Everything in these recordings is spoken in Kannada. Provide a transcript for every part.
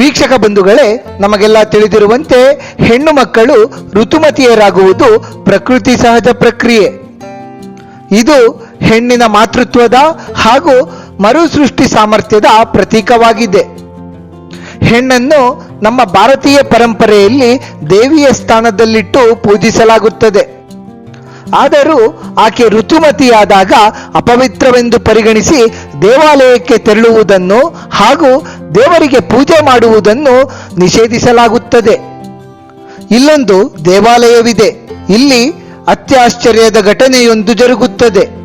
ವೀಕ್ಷಕ ಬಂಧುಗಳೇ, ನಮಗೆಲ್ಲ ತಿಳಿದಿರುವಂತೆ ಹೆಣ್ಣು ಮಕ್ಕಳು ಋತುಮತಿಯರಾಗುವುದು ಪ್ರಕೃತಿ ಸಹಜ ಪ್ರಕ್ರಿಯೆ. ಇದು ಹೆಣ್ಣಿನ ಮಾತೃತ್ವದ ಹಾಗೂ ಮರುಸೃಷ್ಟಿ ಸಾಮರ್ಥ್ಯದ ಪ್ರತೀಕವಾಗಿದೆ. ಹೆಣ್ಣನ್ನು ನಮ್ಮ ಭಾರತೀಯ ಪರಂಪರೆಯಲ್ಲಿ ದೇವಿಯ ಸ್ಥಾನದಲ್ಲಿಟ್ಟು ಪೂಜಿಸಲಾಗುತ್ತದೆ. ಆದರೂ ಆಕೆ ಋತುಮತಿಯಾದಾಗ ಅಪವಿತ್ರವೆಂದು ಪರಿಗಣಿಸಿ ದೇವಾಲಯಕ್ಕೆ ತೆರಳುವುದನ್ನು ಹಾಗೂ ದೇವರಿಗೆ ಪೂಜೆ ಮಾಡುವುದನ್ನು ನಿಷೇಧಿಸಲಾಗುತ್ತದೆ. ಇಲ್ಲೊಂದು ದೇವಾಲಯವಿದೆ. ಇಲ್ಲಿ ಅತ್ಯಾಶ್ಚರ್ಯದ ಘಟನೆಯೊಂದು ಜರುಗುತ್ತದೆ.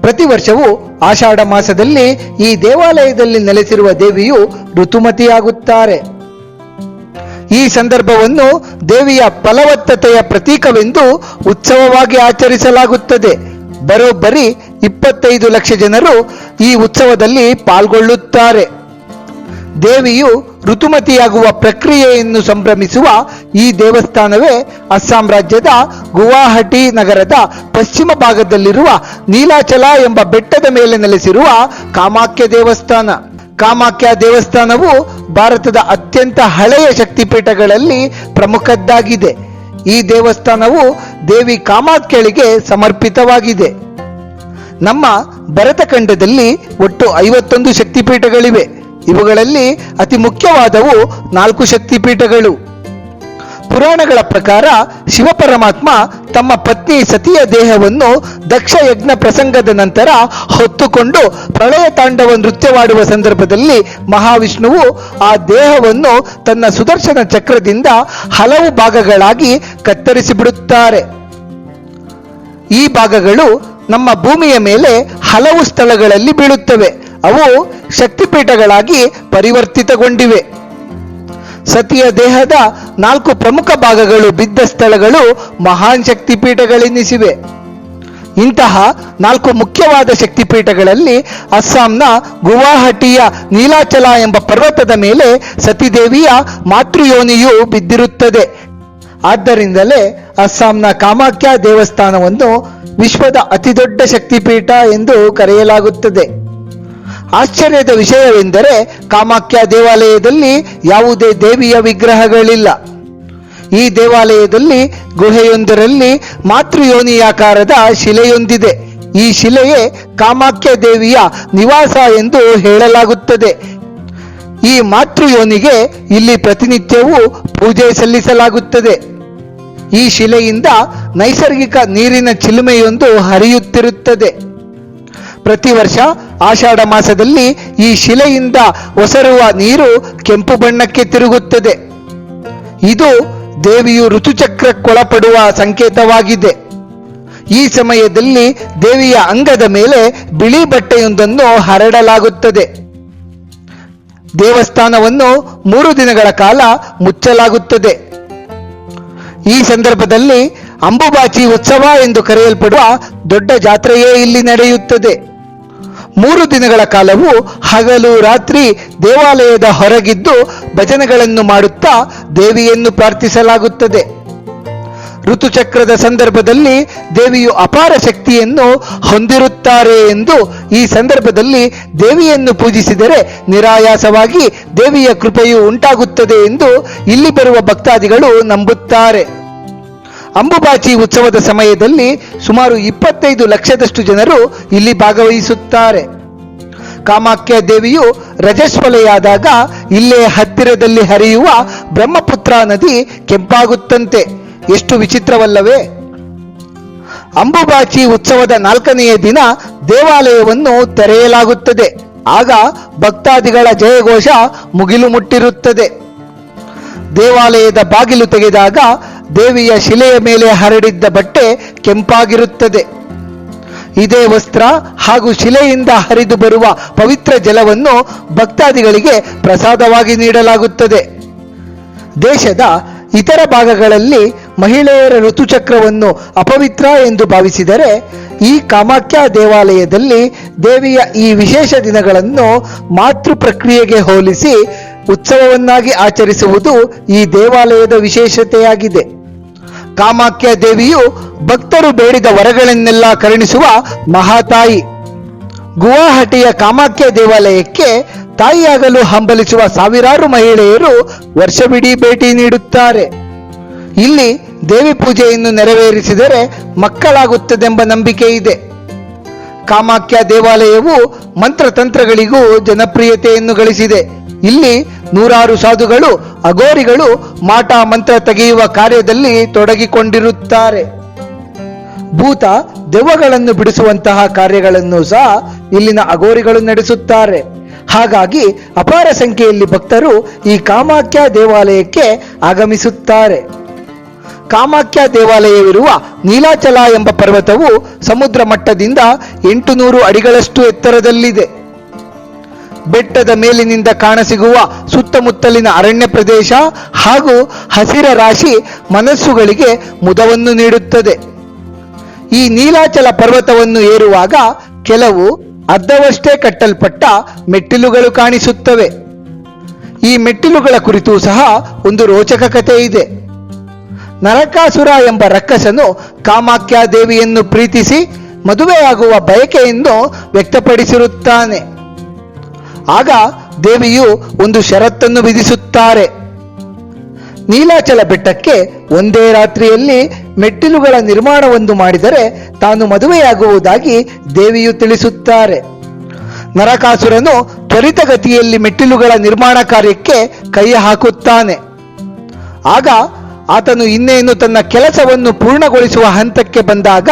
ಪ್ರತಿ ವರ್ಷವೂ ಆಷಾಢ ಮಾಸದಲ್ಲಿ ಈ ದೇವಾಲಯದಲ್ಲಿ ನೆಲೆಸಿರುವ ದೇವಿಯು ಋತುಮತಿಯಾಗುತ್ತಾರೆ. ಈ ಸಂದರ್ಭವನ್ನು ದೇವಿಯ ಫಲವತ್ತತೆಯ ಪ್ರತೀಕವೆಂದು ಉತ್ಸವವಾಗಿ ಆಚರಿಸಲಾಗುತ್ತದೆ. ಬರೋಬ್ಬರಿ ಇಪ್ಪತ್ತೈದು ಲಕ್ಷ ಜನರು ಈ ಉತ್ಸವದಲ್ಲಿ ಪಾಲ್ಗೊಳ್ಳುತ್ತಾರೆ. ದೇವಿಯು ಋತುಮತಿಯಾಗುವ ಪ್ರಕ್ರಿಯೆಯನ್ನು ಸಂಭ್ರಮಿಸುವ ಈ ದೇವಸ್ಥಾನವೇ ಅಸ್ಸಾಂ ರಾಜ್ಯದ ಗುವಾಹಟಿ ನಗರದ ಪಶ್ಚಿಮ ಭಾಗದಲ್ಲಿರುವ ನೀಲಾಚಲ ಎಂಬ ಬೆಟ್ಟದ ಮೇಲೆ ನೆಲೆಸಿರುವ ಕಾಮಾಖ್ಯ ದೇವಸ್ಥಾನ. ಕಾಮಾಖ್ಯ ದೇವಸ್ಥಾನವು ಭಾರತದ ಅತ್ಯಂತ ಹಳೆಯ ಶಕ್ತಿಪೀಠಗಳಲ್ಲಿ ಪ್ರಮುಖದ್ದಾಗಿದೆ. ಈ ದೇವಸ್ಥಾನವು ದೇವಿ ಕಾಮಾಖ್ಯಳಿಗೆ ಸಮರ್ಪಿತವಾಗಿದೆ. ನಮ್ಮ ಭರತಖಂಡದಲ್ಲಿ ಒಟ್ಟು ಐವತ್ತೊಂದು ಶಕ್ತಿಪೀಠಗಳಿವೆ. ಇವುಗಳಲ್ಲಿ ಅತಿ ಮುಖ್ಯವಾದವು ನಾಲ್ಕು ಶಕ್ತಿಪೀಠಗಳು. ಪುರಾಣಗಳ ಪ್ರಕಾರ ಶಿವಪರಮಾತ್ಮ ತಮ್ಮ ಪತ್ನಿ ಸತಿಯ ದೇಹವನ್ನು ದಕ್ಷ ಯಜ್ಞ ಪ್ರಸಂಗದ ನಂತರ ಹೊತ್ತುಕೊಂಡು ಪ್ರಳಯ ತಾಂಡವ ನೃತ್ಯವಾಡುವ ಸಂದರ್ಭದಲ್ಲಿ ಮಹಾವಿಷ್ಣುವು ಆ ದೇಹವನ್ನು ತನ್ನ ಸುದರ್ಶನ ಚಕ್ರದಿಂದ ಹಲವು ಭಾಗಗಳಾಗಿ ಕತ್ತರಿಸಿಬಿಡುತ್ತಾರೆ. ಈ ಭಾಗಗಳು ನಮ್ಮ ಭೂಮಿಯ ಮೇಲೆ ಹಲವು ಸ್ಥಳಗಳಲ್ಲಿ ಬೀಳುತ್ತವೆ. ಅವು ಶಕ್ತಿಪೀಠಗಳಾಗಿ ಪರಿವರ್ತಿತಗೊಂಡಿವೆ. ಸತಿಯ ದೇಹದ ನಾಲ್ಕು ಪ್ರಮುಖ ಭಾಗಗಳು ಬಿದ್ದ ಸ್ಥಳಗಳು ಮಹಾನ್ ಶಕ್ತಿಪೀಠಗಳೆನಿಸಿವೆ. ಇಂತಹ ನಾಲ್ಕು ಮುಖ್ಯವಾದ ಶಕ್ತಿಪೀಠಗಳಲ್ಲಿ ಅಸ್ಸಾಂನ ಗುವಾಹಟಿಯ ನೀಲಾಚಲ ಎಂಬ ಪರ್ವತದ ಮೇಲೆ ಸತಿದೇವಿಯ ಮಾತೃಯೋನಿಯು ಬಿದ್ದಿರುತ್ತದೆ. ಆದ್ದರಿಂದಲೇ ಅಸ್ಸಾಂನ ಕಾಮಾಖ್ಯ ದೇವಸ್ಥಾನವನ್ನು ವಿಶ್ವದ ಅತಿದೊಡ್ಡ ಶಕ್ತಿಪೀಠ ಎಂದು ಕರೆಯಲಾಗುತ್ತದೆ. ಆಶ್ಚರ್ಯದ ವಿಷಯವೆಂದರೆ ಕಾಮಾಖ್ಯ ದೇವಾಲಯದಲ್ಲಿ ಯಾವುದೇ ದೇವಿಯ ವಿಗ್ರಹಗಳಿಲ್ಲ. ಈ ದೇವಾಲಯದಲ್ಲಿ ಗುಹೆಯೊಂದರಲ್ಲಿ ಮಾತೃಯೋನಿಯಾಕಾರದ ಶಿಲೆಯೊಂದಿದೆ. ಈ ಶಿಲೆಯೇ ಕಾಮಾಖ್ಯ ದೇವಿಯ ನಿವಾಸ ಎಂದು ಹೇಳಲಾಗುತ್ತದೆ. ಈ ಮಾತೃಯೋನಿಗೆ ಇಲ್ಲಿ ಪ್ರತಿನಿತ್ಯವೂ ಪೂಜೆ ಸಲ್ಲಿಸಲಾಗುತ್ತದೆ. ಈ ಶಿಲೆಯಿಂದ ನೈಸರ್ಗಿಕ ನೀರಿನ ಚಿಲುಮೆಯೊಂದು ಹರಿಯುತ್ತಿರುತ್ತದೆ. ಪ್ರತಿ ವರ್ಷ ಆಷಾಢ ಮಾಸದಲ್ಲಿ ಈ ಶಿಲೆಯಿಂದ ಒಸರುವ ನೀರು ಕೆಂಪು ಬಣ್ಣಕ್ಕೆ ತಿರುಗುತ್ತದೆ. ಇದು ದೇವಿಯು ಋತುಚಕ್ರಕ್ಕೊಳಪಡುವ ಸಂಕೇತವಾಗಿದೆ. ಈ ಸಮಯದಲ್ಲಿ ದೇವಿಯ ಅಂಗದ ಮೇಲೆ ಬಿಳಿ ಬಟ್ಟೆಯೊಂದನ್ನು ಹರಡಲಾಗುತ್ತದೆ. ದೇವಸ್ಥಾನವನ್ನು ಮೂರು ದಿನಗಳ ಕಾಲ ಮುಚ್ಚಲಾಗುತ್ತದೆ. ಈ ಸಂದರ್ಭದಲ್ಲಿ ಅಂಬುಬಾಚಿ ಉತ್ಸವ ಎಂದು ಕರೆಯಲ್ಪಡುವ ದೊಡ್ಡ ಜಾತ್ರೆಯೇ ಇಲ್ಲಿ ನಡೆಯುತ್ತದೆ. ಮೂರು ದಿನಗಳ ಕಾಲವು ಹಗಲು ರಾತ್ರಿ ದೇವಾಲಯದ ಹೊರಗಿದ್ದು ಭಜನೆಗಳನ್ನು ಮಾಡುತ್ತಾ ದೇವಿಯನ್ನು ಪ್ರಾರ್ಥಿಸಲಾಗುತ್ತದೆ. ಋತುಚಕ್ರದ ಸಂದರ್ಭದಲ್ಲಿ ದೇವಿಯು ಅಪಾರ ಶಕ್ತಿಯನ್ನು ಹೊಂದಿರುತ್ತಾರೆ ಎಂದು ಈ ಸಂದರ್ಭದಲ್ಲಿ ದೇವಿಯನ್ನು ಪೂಜಿಸಿದರೆ ನಿರಾಯಾಸವಾಗಿ ದೇವಿಯ ಕೃಪೆಯು ಉಂಟಾಗುತ್ತದೆ ಎಂದು ಇಲ್ಲಿ ಬರುವ ಭಕ್ತಾದಿಗಳು ನಂಬುತ್ತಾರೆ. ಅಂಬುಬಾಚಿ ಉತ್ಸವದ ಸಮಯದಲ್ಲಿ ಸುಮಾರು ಇಪ್ಪತ್ತೈದು ಲಕ್ಷದಷ್ಟು ಜನರು ಇಲ್ಲಿ ಭಾಗವಹಿಸುತ್ತಾರೆ. ಕಾಮಾಖ್ಯ ದೇವಿಯು ರಜಸ್ವಲೆಯಾದಾಗ ಇಲ್ಲೇ ಹತ್ತಿರದಲ್ಲಿ ಹರಿಯುವ ಬ್ರಹ್ಮಪುತ್ರ ನದಿ ಕೆಂಪಾಗುತ್ತಂತೆ. ಎಷ್ಟು ವಿಚಿತ್ರವಲ್ಲವೇ. ಅಂಬುಬಾಚಿ ಉತ್ಸವದ ನಾಲ್ಕನೆಯ ದಿನ ದೇವಾಲಯವನ್ನು ತೆರೆಯಲಾಗುತ್ತದೆ. ಆಗ ಭಕ್ತಾದಿಗಳ ಜಯಘೋಷ ಮುಗಿಲು ಮುಟ್ಟಿರುತ್ತದೆ. ದೇವಾಲಯದ ಬಾಗಿಲು ತೆಗೆದಾಗ ದೇವಿಯ ಶಿಲೆಯ ಮೇಲೆ ಹರಡಿದ್ದ ಬಟ್ಟೆ ಕೆಂಪಾಗಿರುತ್ತದೆ. ಇದೇ ವಸ್ತ್ರ ಹಾಗೂ ಶಿಲೆಯಿಂದ ಹರಿದು ಬರುವ ಪವಿತ್ರ ಜಲವನ್ನು ಭಕ್ತಾದಿಗಳಿಗೆ ಪ್ರಸಾದವಾಗಿ ನೀಡಲಾಗುತ್ತದೆ. ದೇಶದ ಇತರ ಭಾಗಗಳಲ್ಲಿ ಮಹಿಳೆಯರ ಋತುಚಕ್ರವನ್ನು ಅಪವಿತ್ರ ಎಂದು ಭಾವಿಸಿದರೆ ಈ ಕಾಮಾಖ್ಯ ದೇವಾಲಯದಲ್ಲಿ ದೇವಿಯ ಈ ವಿಶೇಷ ದಿನಗಳನ್ನು ಮಾತೃ ಪ್ರಕ್ರಿಯೆಗೆ ಹೋಲಿಸಿ ಉತ್ಸವವನ್ನಾಗಿ ಆಚರಿಸುವುದು ಈ ದೇವಾಲಯದ ವಿಶೇಷತೆಯಾಗಿದೆ. ಕಾಮಾಖ್ಯ ದೇವಿಯು ಭಕ್ತರು ಬೇಡಿದ ವರಗಳನ್ನೆಲ್ಲ ಕರುಣಿಸುವ ಮಹಾತಾಯಿ. ಗುವಾಹಟಿಯ ಕಾಮಾಖ್ಯ ದೇವಾಲಯಕ್ಕೆ ತಾಯಿಯಾಗಲು ಹಂಬಲಿಸುವ ಸಾವಿರಾರು ಮಹಿಳೆಯರು ವರ್ಷವಿಡೀ ಭೇಟಿ ನೀಡುತ್ತಾರೆ. ಇಲ್ಲಿ ದೇವಿ ಪೂಜೆಯನ್ನು ನೆರವೇರಿಸಿದರೆ ಮಕ್ಕಳಾಗುತ್ತದೆಂಬ ನಂಬಿಕೆ ಇದೆ. ಕಾಮಾಖ್ಯ ದೇವಾಲಯವು ಮಂತ್ರತಂತ್ರಗಳಿಗೂ ಜನಪ್ರಿಯತೆಯನ್ನು ಗಳಿಸಿದೆ. ಇಲ್ಲಿ ನೂರಾರು ಸಾಧುಗಳು ಅಗೋರಿಗಳು ಮಾಟ ಮಂತ್ರ ತೆಗೆಯುವ ಕಾರ್ಯದಲ್ಲಿ ತೊಡಗಿಕೊಂಡಿರುತ್ತಾರೆ. ಭೂತ ದೆವ್ವಗಳನ್ನು ಬಿಡಿಸುವಂತಹ ಕಾರ್ಯಗಳನ್ನು ಸಹ ಇಲ್ಲಿನ ಅಗೋರಿಗಳು ನಡೆಸುತ್ತಾರೆ. ಹಾಗಾಗಿ ಅಪಾರ ಸಂಖ್ಯೆಯಲ್ಲಿ ಭಕ್ತರು ಈ ಕಾಮಾಖ್ಯ ದೇವಾಲಯಕ್ಕೆ ಆಗಮಿಸುತ್ತಾರೆ. ಕಾಮಾಖ್ಯ ದೇವಾಲಯವಿರುವ ನೀಲಾಚಲ ಎಂಬ ಪರ್ವತವು ಸಮುದ್ರ ಮಟ್ಟದಿಂದ ಎಂಟು ನೂರು ಅಡಿಗಳಷ್ಟು ಎತ್ತರದಲ್ಲಿದೆ. ಬೆಟ್ಟದ ಮೇಲಿನಿಂದ ಕಾಣಸಿಗುವ ಸುತ್ತಮುತ್ತಲಿನ ಅರಣ್ಯ ಪ್ರದೇಶ ಹಾಗೂ ಹಸಿರ ರಾಶಿ ಮನಸ್ಸುಗಳಿಗೆ ಮುದವನ್ನು ನೀಡುತ್ತದೆ. ಈ ನೀಲಾಚಲ ಪರ್ವತವನ್ನು ಏರುವಾಗ ಕೆಲವು ಅರ್ಧವಷ್ಟೇ ಕಟ್ಟಲ್ಪಟ್ಟ ಮೆಟ್ಟಿಲುಗಳು ಕಾಣಿಸುತ್ತವೆ. ಈ ಮೆಟ್ಟಿಲುಗಳ ಕುರಿತು ಸಹ ಒಂದು ರೋಚಕ ಕಥೆ ಇದೆ. ನರಕಾಸುರ ಎಂಬ ರಕ್ಕಸನು ಕಾಮಾಖ್ಯ ದೇವಿಯನ್ನು ಪ್ರೀತಿಸಿ ಮದುವೆಯಾಗುವ ಬಯಕೆಯನ್ನು ವ್ಯಕ್ತಪಡಿಸಿರುತ್ತಾನೆ. ಆಗ ದೇವಿಯು ಒಂದು ಷರತ್ತನ್ನು ವಿಧಿಸುತ್ತಾರೆ. ನೀಲಾಚಲ ಬೆಟ್ಟಕ್ಕೆ ಒಂದೇ ರಾತ್ರಿಯಲ್ಲಿ ಮೆಟ್ಟಿಲುಗಳ ನಿರ್ಮಾಣವನ್ನು ಮಾಡಿದರೆ ತಾನು ಮದುವೆಯಾಗುವುದಾಗಿ ದೇವಿಯು ತಿಳಿಸುತ್ತಾರೆ. ನರಕಾಸುರನು ತ್ವರಿತಗತಿಯಲ್ಲಿ ಮೆಟ್ಟಿಲುಗಳ ನಿರ್ಮಾಣ ಕಾರ್ಯಕ್ಕೆ ಕೈ ಹಾಕುತ್ತಾನೆ. ಆಗ ಆತನು ಇನ್ನೇನು ತನ್ನ ಕೆಲಸವನ್ನು ಪೂರ್ಣಗೊಳಿಸುವ ಹಂತಕ್ಕೆ ಬಂದಾಗ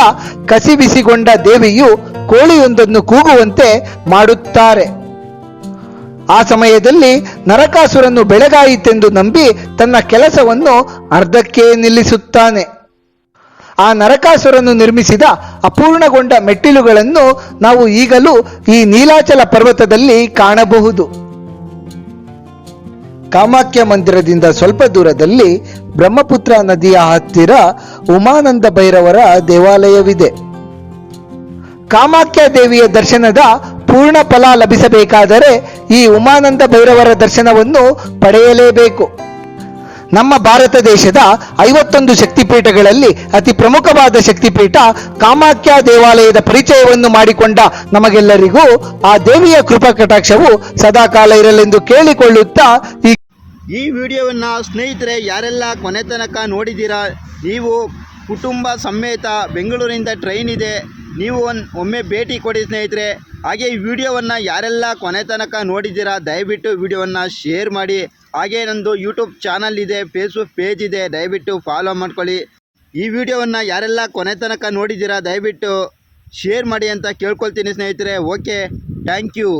ಕಸಿಬಿಸಿಗೊಂಡ ದೇವಿಯು ಕೋಳಿಯೊಂದನ್ನು ಕೂಗುವಂತೆ ಮಾಡುತ್ತಾರೆ. ಆ ಸಮಯದಲ್ಲಿ ನರಕಾಸುರನು ಬೆಳಗಾಯಿತೆಂದು ನಂಬಿ ತನ್ನ ಕೆಲಸವನ್ನು ಅರ್ಧಕ್ಕೆ ನಿಲ್ಲಿಸುತ್ತಾನೆ. ಆ ನರಕಾಸುರನ್ನು ನಿರ್ಮಿಸಿದ ಅಪೂರ್ಣಗೊಂಡ ಮೆಟ್ಟಿಲುಗಳನ್ನು ನಾವು ಈಗಲೂ ಈ ನೀಲಾಚಲ ಪರ್ವತದಲ್ಲಿ ಕಾಣಬಹುದು. ಕಾಮಾಖ್ಯ ಮಂದಿರದಿಂದ ಸ್ವಲ್ಪ ದೂರದಲ್ಲಿ ಬ್ರಹ್ಮಪುತ್ರ ನದಿಯ ಹತ್ತಿರ ಉಮಾನಂದ ಭೈರವರ ದೇವಾಲಯವಿದೆ. ಕಾಮಾಖ್ಯ ದೇವಿಯ ದರ್ಶನದ ಪೂರ್ಣ ಫಲ ಲಭಿಸಬೇಕಾದರೆ ಈ ಉಮಾನಂದ ಭೈರವರ ದರ್ಶನವನ್ನು ಪಡೆಯಲೇಬೇಕು. ನಮ್ಮ ಭಾರತ ದೇಶದ ಐವತ್ತೊಂದು ಶಕ್ತಿಪೀಠಗಳಲ್ಲಿ ಅತಿ ಪ್ರಮುಖವಾದ ಶಕ್ತಿಪೀಠ ಕಾಮಾಖ್ಯ ದೇವಾಲಯದ ಪರಿಚಯವನ್ನು ಮಾಡಿಕೊಂಡ ನಮಗೆಲ್ಲರಿಗೂ ಆ ದೇವಿಯ ಕೃಪಾ ಕಟಾಕ್ಷವು ಸದಾಕಾಲ ಇರಲೆಂದು ಕೇಳಿಕೊಳ್ಳುತ್ತಾ ಈ ವಿಡಿಯೋವನ್ನು ಸ್ನೇಹಿತರೆ, ಯಾರೆಲ್ಲ ಕೊನೆ ತನಕ ನೋಡಿದ್ದೀರಾ, ನೀವು ಕುಟುಂಬ ಸಮೇತ ಬೆಂಗಳೂರಿಂದ ಟ್ರೈನ್ ಇದೆ. ನೀವು ಒಂದು ಒಮ್ಮೆ ಭೇಟಿ ಕೊಡಿ ಸ್ನೇಹಿತರೆ. ಹಾಗೆ ಈ ವಿಡಿಯೋವನ್ನು ಯಾರೆಲ್ಲ ಕೊನೆ ತನಕ ನೋಡಿದ್ದೀರಾ, ದಯವಿಟ್ಟು ವಿಡಿಯೋವನ್ನು ಶೇರ್ ಮಾಡಿ. ಹಾಗೆ ನಂದು ಯೂಟ್ಯೂಬ್ ಚಾನಲ್ ಇದೆ ಫೇಸ್ಬುಕ್ ಪೇಜ್ ಇದೆ, ದಯವಿಟ್ಟು ಫಾಲೋ ಮಾಡ್ಕೊಳ್ಳಿ. ಈ ವಿಡಿಯೋವನ್ನು ಯಾರೆಲ್ಲ ಕೊನೆ ತನಕ ನೋಡಿದ್ದೀರಾ, ದಯವಿಟ್ಟು ಶೇರ್ ಮಾಡಿ ಅಂತ ಕೇಳ್ಕೊಳ್ತೀನಿ ಸ್ನೇಹಿತರೆ. Okay thank you